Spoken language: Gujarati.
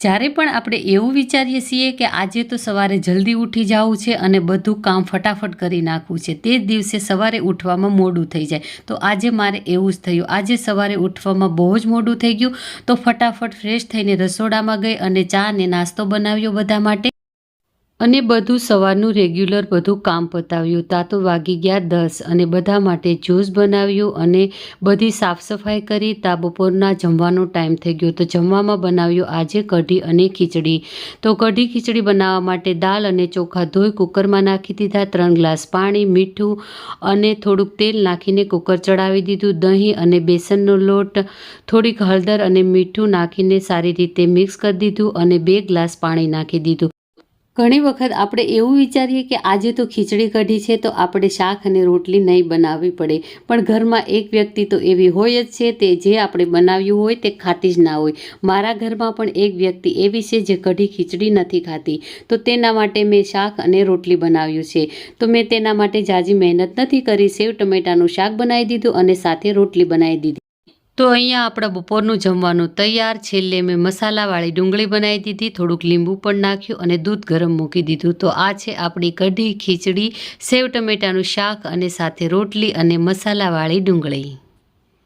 જ્યારે પણ આપણે એવું વિચારીએ છીએ કે આજે તો સવારે જલ્દી ઉઠી જવું છે અને બધું કામ ફટાફટ કરી નાખવું છે, તે દિવસે સવારે ઉઠવામાં મોડું થઈ જાય. તો આજે મારે એવું જ થયું. આજે સવારે ઉઠવામાં બહુ જ મોડું થઈ ગયું. તો ફટાફટ ફ્રેશ થઈને રસોડામાં ગઈ અને ચા અને નાસ્તો બનાવ્યો બધા માટે. અને બધું સવારનું રેગ્યુલર બધું કામ પતાવ્યું. તા તો વાગી ગયા દસ અને બધા માટે જ્યુસ બનાવ્યું અને બધી સાફ સફાઈ કરી. તા બપોરના જમવાનો ટાઈમ થઈ ગયો તો જમવામાં બનાવ્યું આજે કઢી અને ખીચડી. તો કઢી, ખીચડી બનાવવા માટે દાળ અને ચોખા ધોઈ કુકરમાં નાખી દીધા. ત્રણ ગ્લાસ પાણી, મીઠું અને થોડુંક તેલ નાખીને કુકર ચડાવી દીધું. દહીં અને બેસનનો લોટ, થોડીક હળદર અને મીઠું નાખીને સારી રીતે મિક્સ કરી દીધું અને બે ગ્લાસ પાણી નાખી દીધું. ઘણી વખત આપણે એવું વિચારીએ કે આજે તો ખીચડી કઢી છે, તો આપણે શાક અને રોટલી નહીં બનાવવી પડે. પણ ઘરમાં એક વ્યક્તિ તો એવી હોય જ છે, તે જે આપણે બનાવ્યું હોય તે ખાતી જ ના હોય. મારા ઘરમાં પણ એક વ્યક્તિ એવી છે, જે કઢી ખીચડી નથી ખાતી. તો તેના માટે મેં શાક અને રોટલી બનાવ્યું છે. તો મેં તેના માટે જાજી મહેનત નથી કરી, સેવ ટમેટાનું શાક બનાવી દીધું અને સાથે રોટલી બનાવી દીધી. તો અહીંયા આપણા બપોરનું જમવાનું તૈયાર. છેલ્લે મેં મસાલાવાળી ડુંગળી બનાવી દીધી, થોડુંક લીંબુ પણ નાખ્યું અને દૂધ ગરમ મૂકી દીધું. તો આ છે આપણી કઢી, ખીચડી, સેવ ટમેટાનું શાક અને સાથે રોટલી અને મસાલાવાળી ડુંગળી.